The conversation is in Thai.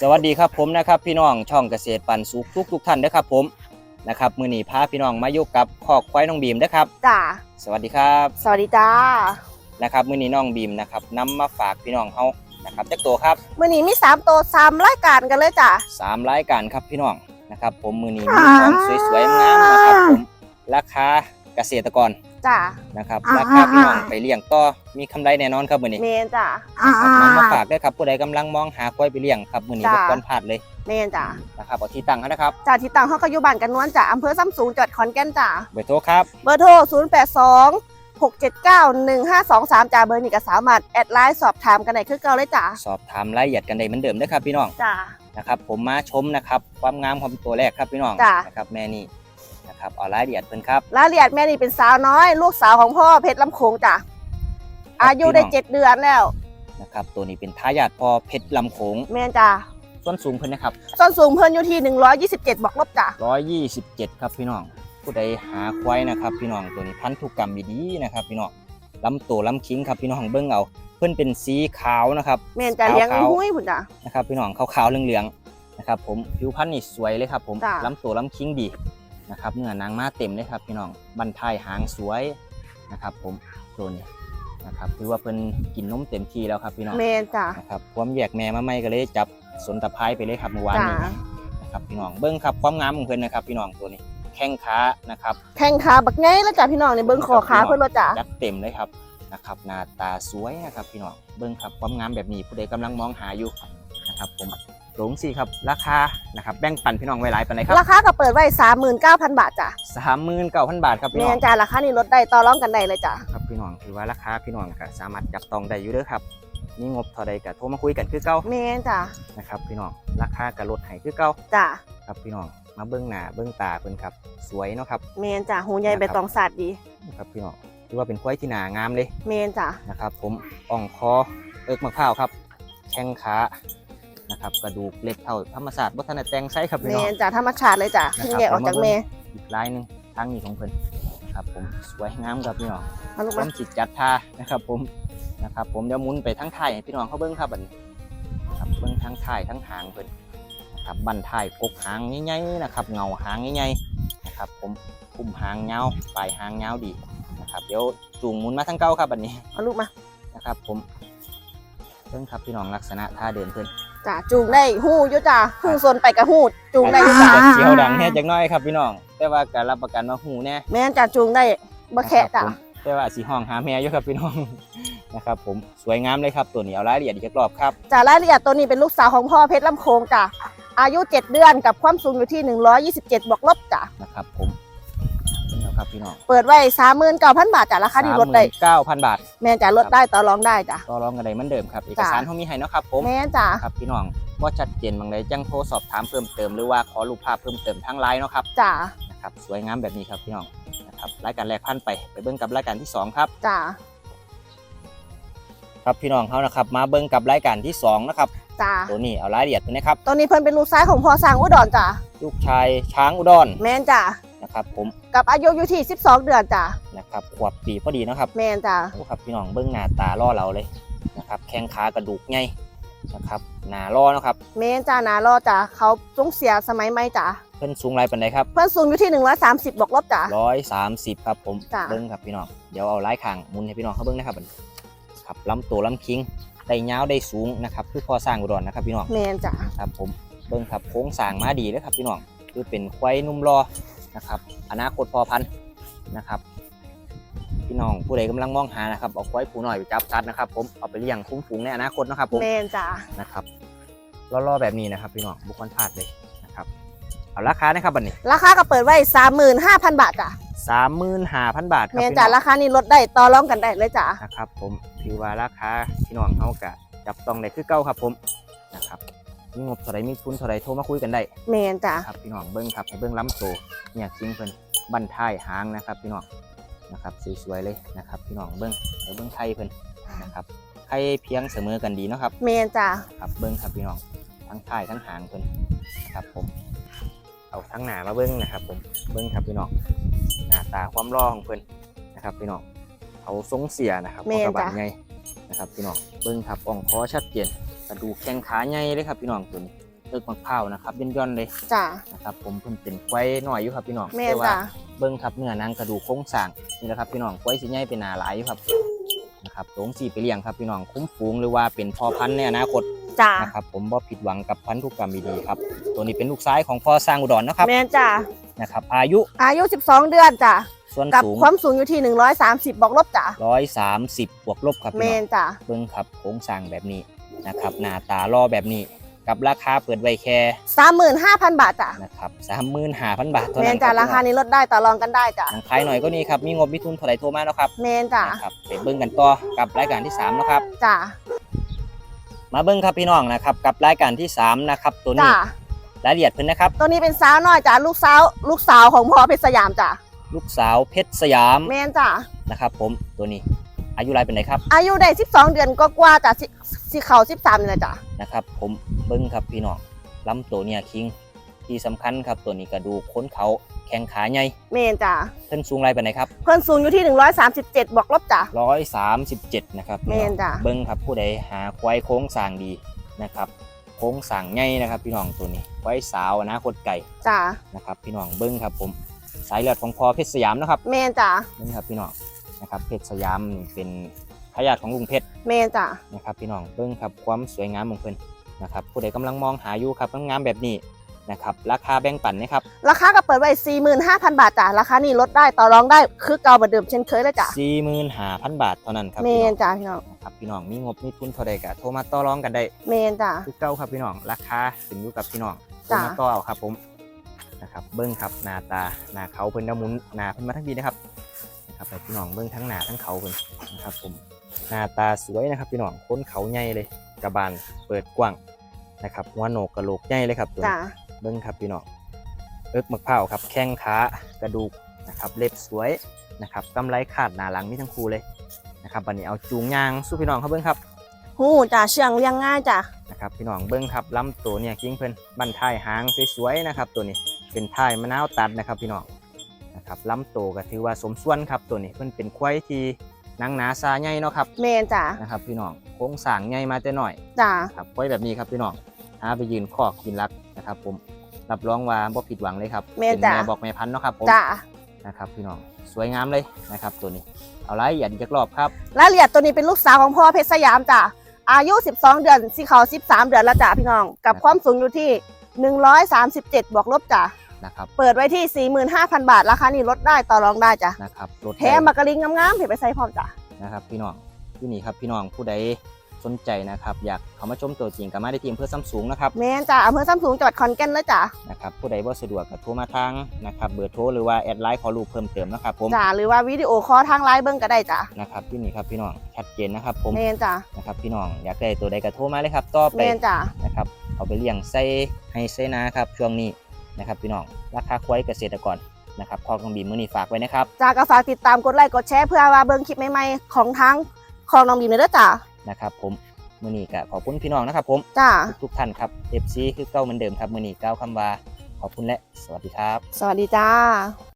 สวัสดีครับผมนะครับพี่น้องช่องเกษตรปันสุขทุกทุกๆท่านนะครับผมนะครับมือนีพาพี่น้องมาอยู่กับคอกควายน้องบีมนะครับจ้าสวัสดีครับ สวัสดีจ้านะครับมือนีน้องบีมนะครับนำมาฝากพี่น้องเฮานะครับจักตัวครับมื่อนี้มีสามตัวสามรายการกันเลยจ้าสามรายการครับพี่น้องนะครับ ผมมือนีมีของสวยๆงามๆนะครับผมราคาเกษตรกร จ้านะครับราคาพี่น้องไปเลี้ยงต่อมีคำไรแน่นอนครับมือนี้เมนจ้าครับนำมาฝากด้วยครับผู้ใดกำลังมองหาควายไปเลี้ยงครับมือนี้จ้ารบกวนพลาดเลยเมนจ้านะครับเอาที่ตั้งเขานะครับจ้าที่ต่างห้องกยุบันกันนวลจ้าอำเภอซ้ำสูงจังหวัดขอนแก่นจ้าเบอร์โทรครับเบอร์โทร0 8 2 6 7 9 1 5 2 3จ้าเบอร์นี้ก็สามารถแอดไลน์สอบถามกันได้คือเก่าเลยจ้าสอบถามรายละเอียดกันได้เหมือนเดิมนะครับพี่น้องจ้านะครับผมมาชมนะครับความงามของตัวแรกครับพี่น้องจ้ะนะครับแม่นี่ นะครับเอารายละเอียดเพิ่นครับรายละเอียดแม่นี่เป็นสาวน้อย ลูกสาวของพ่อเพชรลำโขงจ้าครับอายุได้พี่น้องเจ็ดเดือนแล้ว นะครับตัวนี้เป็นทายาทพอเพชรลำโขงเมนจ้าส่วนสูงเพิ่นนะครับส้นสูงเพิ่นอยู่ที่ 127 บอกลบจ้า127 ครับพี่น้อง ผู้ใดหาควายนะครับ พี่น้องตัวนี้พันธุกรรมดีๆนะครับ พี่น้องลำตัวลำคิงครับพี่น้องเบิ่งเอา เพิ่นเป็นสีขาวนะครับเมนจ้าเลี้ยงขาวๆหุ้ยพุ่นจ้านะครับพี่น้องขาวๆเหลืองๆนะครับผมผิวพรรณนี่สวยเลยครับผมจ้ะ ลำตัวลำคิงดี นะครับเนื้อนางมาเต็มเลยครับพี่น้องบันทายหางสวยนะครับ ผมตัวนี้นะครับถือว่าเพิ่นกินนมเต็มที่แล้วครับพี่น้องเมนจ้านะครับความแยกแม่มาไม่ก็เลยจับสนตะไคร้ไปเลยครับเมื่อวานนี้จ้ะนะครับพี่น้องเบิ้งครับความงามของเพิ่นนะครับ พี่น้องตัวนี้ แข้งขานะครับ แข่งขาบักไงแล้วจ้ะพี่น้องในเบิ้งคอขาเพื่อนรถจ้ะจัดเต็มเลยครับนะครับหน้าตาสวยนะครับพี่น้องเบิ้งครับความงามแบบนี้ผู้ใดกำลังมองหาอยู่นะครับผม หลงสี่ครับ ราคานะครับแบ่งปันพี่น้องไว้หลายปันไหนครับราคาก็เปิดไว้สามหมื่นเก้าพันบาทจ้ะสามหมื่นเก้าพันบาทครับพี่แมน้องนจ้ะราคานี้ลดได้ต่อรองกันได้เลยจ้ะครับพี่น้องถือว่าราคาพี่น้องก็สามารถจับต้องได้อยู่เด้อครับมีงบเท่าใดก็โทรมาคุยกันคือเก่าแมนจ้ะนะครับพี่น้องราคาก็ลดให้คือเก่าจ้ะครับพี่น้องมาเบิ้งหน้าเบิ้งตาเพิ่นครับ สวยเนาะครับแมนจ้ะหูใหญ่ใบตองสาดดีครับพี่น้องถือว่าเป็นควายที่หนางามเลยแมนจ้ะนะครับผมอ่องคอเอิกมะพร้าวครับ แข้งขา นะครับกระดูกเล็บเท่าธรรมศาสตร์วัฒนแตงไซครับแมพี่น้องนจ้ะธรรมชาติเลยจ้ะนะครับ เพิ่งแยกออกจากแม่อีกลายหนึ่งทางนี้ของเพิ่นครับผมสวยงามครับพี่น้องมาลูกพร้อมา มจิตจัดท่านะครับผมนะครับ ผมเดี๋ยวหมุนไปทั้งท้ายให้พี่น้องเขาเบิ้งครับบัดนี้ครับเบิ้งทั้งท้ายทั้งหางเพิ่นนะครับบันท้ายกกหางใหญ่ๆนะครับเงาหางใหญ่ๆนะครับ ผมคุมหางเงาวปลายหางเงาวดีนะครับเดี๋ยวจูงหมุนมาทั้งเก้าครับบัดนี้มาลูกมา นะครับผมเพิ่งครับพี่น้องลักษณะท่าเดินเพิ่น จ้ะจูงได้หูอยู่จ้ะหูซนไปกับหูจูงได้อยู่จ้ะแต่เสียวดังแน่จักหน้อยครับพี่น้อง แต่ว่าการรับประกันว่าหูแน่แมนจ้ะจูงได้บะแคะจ้ะนะครับผมแต่ว่าสีห้องหาแม่อยู่ครับพี่น้อง นะครับผมสวยงามเลยครับตัวนี้เอารายละเอียดอีกสักรอบครับ จ้ะรายละเอียดตัวนี้เป็นลูกสาวของพ่อเพชรลำโขงจ้ะอายุ 7 เดือนกับความสูงอยู่ที่ 127 บวกลบจ้ะนะครับผมนี่ ครับพี่น้องเปิดไว้39,000บาทจ้ะราคาที่ลดได้เก้าพันบาท แม่จ้ะลดได้ต่อรองได้จ้ะก็ร้องกันได้เหมือนเดิมครับเอกจ้ะสารเขามีให้เนาะครับผมแม่จ้ะครับพี่น้องว่าชัดเจนบางใดจังโทรสอบถามเพิ่มเติมหรือว่าขอรูปภาพเพิ่มเติมทางไลน์เนาะครับจ้ะนะครับสวยงามแบบนี้ครับพี่น้องนะครับรายการแรกพันไปไปเบิ้งกับรายการที่สองครับจ้ะครับพี่น้องเขานะครับมาเบิ้งกับรายการที่สองนะครับจ้ะตัวนี้เอารายละเอียดตัวนี้ครับตัวนี้เพิ่นเป็นลูกชายของพ่อสร้างอุดรจ้ะลูกชายช้างอุดรแม่นจ้ะ นะครับผมกับอายุอยู่ที่ 12 เดือนจ้ะนะครับขวบปีพอดีเนาะครับแม่นจ้ะโอ้ครับพี่น้องเบิ้งหน้าตาล่อเราเลยนะครับแข้งขากระดูกใหญ่นะครับหน้าล่อเนาะครับแม่นจ้ะนารอจ้ะเขาจงเสียสมัยใหม่จ้ะเพิ่นสูงไรปันใดครับเพิ่นสูงอยู่ที่ 130บวกลบจ้ะร้อยสามสิบครับผมจ้ะเบิ้งครับพี่น้องเดี๋ยวเอาไล่คางหมุนให้พี่น้องเขาเบิ้งนะครับบัดนี้ครับลำตัวลำคิงได้ยาวได้สูงนะครับคือพอสร้างอุดรนะครับพี่น้องแม่นจ้ะครับผมเบิ้งครับโค้งสร้างมาดีเลยครับพี่น้องคือเป็นควายนุ่มรอ นะครับ อนาคตพอพันธุ์นะครับพี่น้องผู้ใดกำลังมองหานะครับเอาควายผูหน่อยไปจับซัดนะครับ ผมเอาไปเลี้ยงคุ้มฝูงในอนาคตนะครับผมแม่นจ้ะนะครับล่อๆแบบนี้นะครับพี่น้องบุคคลพลาดเลยนะครับเอาราคานะครับบัดนี้ ราคาก็เปิดไว้35,000บาทจ้ะสามหมื่นห้าพันบาทครับแม่นพี่จ้ะน้องราคานี้ลดได้ต่อรองกันได้เลยจ้ะนะครับผมถือว่าราคาพี่น้องเขากะจับต้องได้คือเก่าครับผมนะครับ มีงบเท่าไรมีทุนเท่าไรโทรมาคุยกันได้แม่นจ้ะครับพี่น้องเบิ้งครับให้เบิ้งล้ำโตเนี่ยจริงเพิ่นบันท้ายหางนะครับ พี่น้องนะครับสวยๆเลยนะครับ พี่น้องเบิ้งให้เบิ้งไข่เพิ่นนะครับไข่เพียงเสมอกันดีเนาะครับแม่นจ้ะครับเบิ้งครับพี่น้องทั้งท้ายทั้งหางเพิ่นนะครับผมเอาทั้งหน้ามาเบิ้งนะครับ ผมเบิ้งครับพี่น้องหน้าตาความร่อของเพิ่นนะครับ พี่น้องเขาทรงเสียนะครับแม่นกระบาจ้ะดไงนะครับ พี่น้องเบิ้งครับอ่องคอชัดเจน กระดูกแข้งขาใหญ่เลยครับพี่น้องตัวนี้เลิกมะพร้าวนะครับย่นย่อนๆเลยจ้ะนะครับผมเพิ่นเป็นควายน้อยอยู่ครับพี่น้องแม่นแต่ว่าจ้ะเบิ้งครับเนื้อหนังกระดูกโครงสร้างนี่แหละครับพี่น้องควายสิใหญ่เป็นหนาหลายอยู่ครับนะครับตรงสีไปเลี้ยงครับพี่น้องคุ้มฝูงหรือว่าเป็นพ่อพันธุ์ในอนาคตจ้ะนะครับผมบ่ผิดหวังกับพันธุกรรมดีๆครับตัวนี้เป็นลูกซ้ายของพ่อสร้างอุดรนะครับแม่นจ้ะนะครับอายุอายุ 12 เดือนจ้ะส่วนกับสูงความสูงอยู่ที่ 130 บอกลบจ้ะ130 บวกลบครับแมพี่น้องนจ้ะเบิ้งครับโครงสร้างแบบนี้ นะครับหน้าตารอแบบนี้กับราคาเปิดไว้แค่35,000บาทจ้ะนะครับ35,000บาทเท่าแมนั้นนจ้ะบราคานี้ลดได้ต่อรองกันได้จ้ะทางขายหน่อยก็นี่ครับมีงบมีทุนเท่าไหร่โทรมาแล้วครับแมนจ้ะนะครับไปเบิ้งกันต่อกับรายการที่3นะครับจ้ะมาเบิ้งครับพี่น้องนะครับกับรายการที่สามนะครับตัวนี้จ้ะรายละเอียดเพิ่นนะครับ ตัวนี้เป็นสาวน้อยจ้ะลูกสาวลูกสาวของพ่อเพชรสยามจ้ะลูกสาวเพชรสยามแมนจ้ะนะครับ ผมตัวนี้อายุรายเป็นไหนครับ อายุได้ 12 เดือนก็กว่าๆจ้ะ สิสิเขา13นี่แหละจ้ะนะครับ ผมเบิ้งครับพี่น้องลำตัวเนี่ยคิง ที่สำคัญครับตัวนี้กระดูกค้นเขาแข้งขาใหญ่แมนจ้ะเพิ่นสูงรายเป็นไหนครับ เพิ่นสูงอยู่ที่137บอกลบจ้ะร้อยสามสิบเจ็ดนะครับพี่องแม่นจ้ะ เบิ้งครับผู้ใดหาควายโค้งสร้างดีนะครับ โค้งสร้างใหญ่นะครับ พี่น้องตัวนี้ควายสาวอนาคตไก่จ้ะนะครับ พี่น้องเบิ้งครับผมสายเลือดของพอเพชรสยามนะครับแมนจ้ะ นี่ครับพี่น้องนะครับเพชรสยามนี่เป็นทายาทของลุงเพชรแมนจ้ะนะครับพี่น้องเบิ้งครับความสวยงามของเพิ่นนะครับผู้ใดกำลังมองหาอยู่ครับงามๆแบบนี้นะครับราคาแบ่งปันนะครับราคาก็เปิดไว้ 45,000 บาทจ้ะราคานี้ลดได้ต่อรองได้คือเก่าเหมือนเดิมเช่นเคยเลยจ้ะสี่หมื่นห้าพันบาทเท่านั้นครับแมพี่น้นองจ้ะพี่น้องนะครับพี่น้องมีงบมีทุนเท่าใดก็โทรมาต่อรองกันได้แมนจ้ะคือเก้าครับพี่น้องราคาขึ้นอยู่กับพี่น้องโทรจ้ะมาต่อเอาครับผมนะครับเบิ้งครับหน้าตาหน้าเขาเพิ่นดหมุนหน้าเพิ่นมาทั้งดีนะครับนะครับให้พี่น้องเบิ้งทั้งหน้าทั้งเขาเพิ่นนะครับผม หน้าตาสวยนะครับพี่น้องค้นเขาใหญ่เลยกระบาลเปิดกว้างนะครับหัวโหนกกระโหลกใหญ่เลยครับตัวนี้จ้ะเบิ้งครับพี่น้องเอิกมะพร้าวครับแข้งขากระดูกนะครับเล็บสวยนะครับกำไรขาดหนาหลังมีทั้งคู่เลยนะครับวันนี้เอาจูงยางสู้พี่น้องเขาเบิ้งครับหูจ้ะเชื่องเลี้ยงง่ายจ้ะนะครับพี่น้องเบิ้งครับลำตัวเนี่ยกิ้งเพิ่นบันท้ายหางสวยๆนะครับตัวนี้เป็นท้ายมะนาวตัดนะครับพี่น้องนะครับลำตัวก็ถือว่าสมส่วนครับตัวนี้เพิ่นเป็นควายที่ หนังหนาซาใหญ่เนาะครับแมนจ้ะนะครับพี่น้องโค้งสร้างใหญ่มาแต่น้อยจ้ะครับควายแบบนี้ครับพี่น้องหาไปยืนคอกกินรักนะครับ ผมรับรองว่าบ่ผิดหวังเลยครับแม่นเป็นจ้ะแม่บอกแม่พันธุ์เนาะครับผมจ้ะนะครับพี่น้องสวยงามเลยนะครับตัวนี้เอาไรอย่าอีกรอบครับ รายละเอียดตัวนี้เป็นลูกสาวของพ่อเพชรสยามจ้ะอายุ 12 เดือนสิเขา13 เดือนแล้วจ้ะพี่น้อง กับความสูงอยู่ที่ 137 บวกลบจ้ะ นะครับเปิดไว้ที่ 45,000 บาทราคานี้ลดได้ต่อรองได้จ้ะนะครับรถแถมบักกะลิงงามๆเห็นไปใส่พร้อมจ้ะนะครับพี่น้องที่นี่ครับพี่น้องผู้ใดสนใจนะครับอยากเข้ามาชมตัวจริงกับมาได้ทีมเพื่อซัมซุงนะครับแม่นจ้ะอำเภอซ้ำสูงจังหวัดขอนแก่นเลยจ้ะนะครับผู้ใดบ่สะดวกก็โทรมาทางนะครับเบอร์โทรหรือว่าแอดไลน์ขอรูปเพิ่มเติมนะครับผมจ้ะหรือว่าวิดีโอคอลทางไลน์เบิ้งก็ได้จ้ะนะครับที่นี่ครับพี่น้องชัดเจนนะครับผมแม่นจ้ะนะครับพี่น้องอยากได้ตัวใดก็โทรมาเลยครับต่อไปแม่นจ้ะนะครับเอาไปเลี้ยงใส่ให้ใส่นาครับช่วงนี้ นะครับพี่น้องราคาควายเกษตรกรนะครับพอของบีมมือนี้ฝากไว้นะครับจ้ะก็ฝากติดตามกดไลค์กดแชร์เพื่อว่าเบิ้งคลิปใหม่ๆของทั้งของน้องบีมเลยเด้อจ้ะนะครับผมมือนี้ก็ขอบคุณพี่น้องนะครับผมจ้ะทุกๆท่านครับ FC คือเก้าเหมือนเดิมครับมือนี้ก้าวคำว่าขอบคุณและสวัสดีครับ สวัสดีจ้า